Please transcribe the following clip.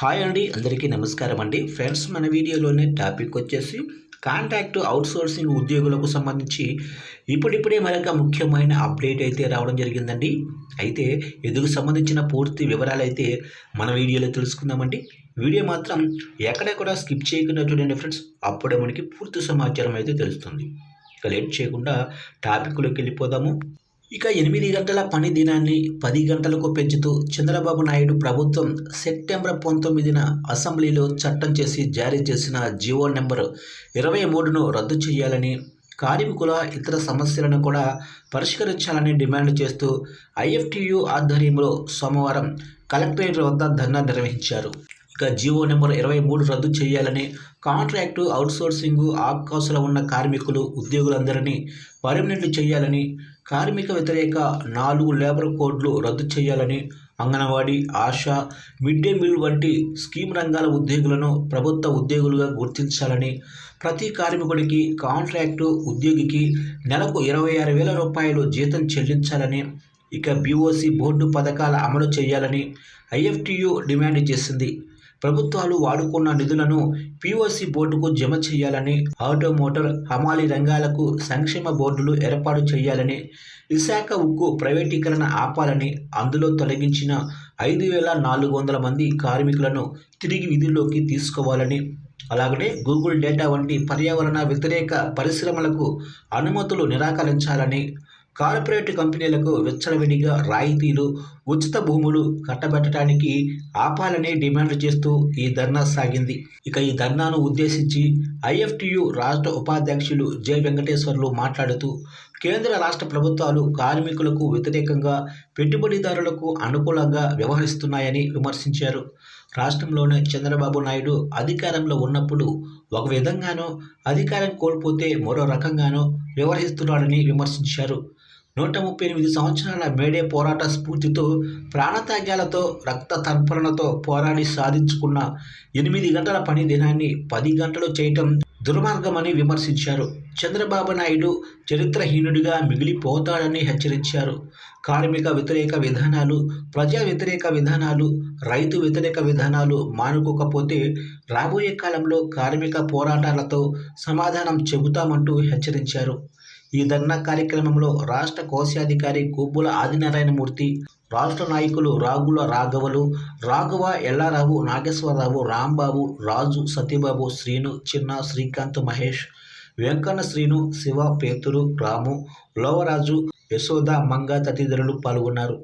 Hi అండి అందరికీ నమస్కారం అండి. ఫ్రెండ్స్ మన వీడియోలోనే టాపిక్ వచ్చేసి కాంట్రాక్ట్ అవుట్సోర్సింగ్ ఉద్యోగులకు సంబంధించి ఇప్పుడిప్పుడే మరొక ముఖ్యమైన అప్డేట్ అయితే రావడం జరిగిందండి. అయితే ఇందుకు సంబంధించిన పూర్తి వివరాలు అయితే మన వీడియోలో తెలుసుకుందామండి. వీడియో మాత్రం ఎక్కడెక్కడ స్కిప్ చేయకుండా చూడండి ఫ్రెండ్స్. అప్పుడే మనకి పూర్తి సమాచారం అయితే తెలుస్తుంది. ఇక లేట్ చేయకుండా టాపిక్లోకి వెళ్ళిపోదాము. ఇక ఎనిమిది గంటల పని దినాన్ని పది గంటలకు పెంచుతూ చంద్రబాబు నాయుడు ప్రభుత్వం సెప్టెంబర్ పంతొమ్మిదిన అసెంబ్లీలో చట్టం చేసి జారీ చేసిన జీవో నెంబర్ ఇరవై మూడును రద్దు చేయాలని కార్మికుల ఇతర సమస్యలను కూడా పరిష్కరించాలని డిమాండ్ చేస్తూ ఐఎఫ్టియు ఆధ్వర్యంలో సోమవారం కలెక్టరేట్ వద్ద ధర్నా నిర్వహించారు. ఇక జీవో నెంబర్ ఇరవై మూడు రద్దు చేయాలని కాంట్రాక్టు అవుట్సోర్సింగ్ అవకాశాలు ఉన్న కార్మికులు ఉద్యోగులందరినీ పర్మనెంట్ చేయాలని కార్మిక వ్యతిరేక నాలుగు లేబర్ కోడ్లు రద్దు చేయాలని anganwadi ASHA mid day meal వంటి స్కీమ్ రంగాల ఉద్యోగులను ప్రభుత్వ ఉద్యోగులుగా గుర్తించాలని ప్రతి కార్మికుడికి కాంట్రాక్టు ఉద్యోగికి నెలకు ఇరవై ఆరు వేల రూపాయలు జీతం చెల్లించాలని ఇక బీఓసి బోర్డు పథకాల అమలు చేయాలని ఐఎఫ్టియు డిమాండ్ చేసింది. ప్రభుత్వాలు వాడుకున్న నిధులను పిఓసి బోర్డుకు జమ చేయాలని ఆటోమోటార్ హమాలీ రంగాలకు సంక్షేమ బోర్డులు ఏర్పాటు చేయాలని విశాఖ ఉక్కు ప్రైవేటీకరణ ఆపాలని అందులో తొలగించిన ఐదు వేల నాలుగు వందల మంది కార్మికులను తిరిగి విధుల్లోకి తీసుకోవాలని అలాగనే గూగుల్ డేటా వంటి పర్యావరణ వ్యతిరేక పరిశ్రమలకు అనుమతులు నిరాకరించాలని కార్పొరేట్ కంపెనీలకు విచ్చలవిడిగా రాయితీలు ఉచిత భూములు కట్టబెట్టడానికి ఆపాలని డిమాండ్ చేస్తూ ఈ ధర్నా సాగింది. ఇక ఈ ధర్నాను ఉద్దేశించి ఐఎఫ్టియు రాష్ట్ర ఉపాధ్యక్షులు జె. వెంకటేశ్వర్లు మాట్లాడుతూ కేంద్ర రాష్ట్ర ప్రభుత్వాలు కార్మికులకు వ్యతిరేకంగా పెట్టుబడిదారులకు అనుకూలంగా వ్యవహరిస్తున్నాయని విమర్శించారు. రాష్ట్రంలోనే చంద్రబాబు నాయుడు అధికారంలో ఉన్నప్పుడు ఒక విధంగానో అధికారం కోల్పోతే మరో రకంగానో వ్యవహరిస్తున్నాడని విమర్శించారు. నూట ముప్పై ఎనిమిది సంవత్సరాల మేడే పోరాట స్ఫూర్తితో ప్రాణత్యాగాలతో రక్త తర్పణతో పోరాడి సాధించుకున్న ఎనిమిది గంటల పని దినాన్ని పది గంటలు చేయటం దుర్మార్గమని విమర్శించారు. చంద్రబాబు నాయుడు చరిత్రహీనుడిగా మిగిలిపోతాడని హెచ్చరించారు. కార్మిక వ్యతిరేక విధానాలు ప్రజా వ్యతిరేక విధానాలు రైతు వ్యతిరేక విధానాలు మానుకోకపోతే రాబోయే కాలంలో కార్మిక పోరాటాలతో సమాధానం చెబుతామంటూ హెచ్చరించారు. ఈ ధర్నా కార్యక్రమంలో రాష్ట్ర కోశాధికారి గుబ్బుల ఆదినారాయణమూర్తి రాష్ట్ర నాయకులు రాగుల రాఘవలు రాఘవ ఎల్లారావు నాగేశ్వరరావు రాంబాబు రాజు సతీబాబు శ్రీను చిన్న శ్రీకాంత్ మహేష్ వెంకన్న శ్రీను శివ పేతురు రాము లోవరాజు యశోద మంగ తదితరులు పాల్గొన్నారు.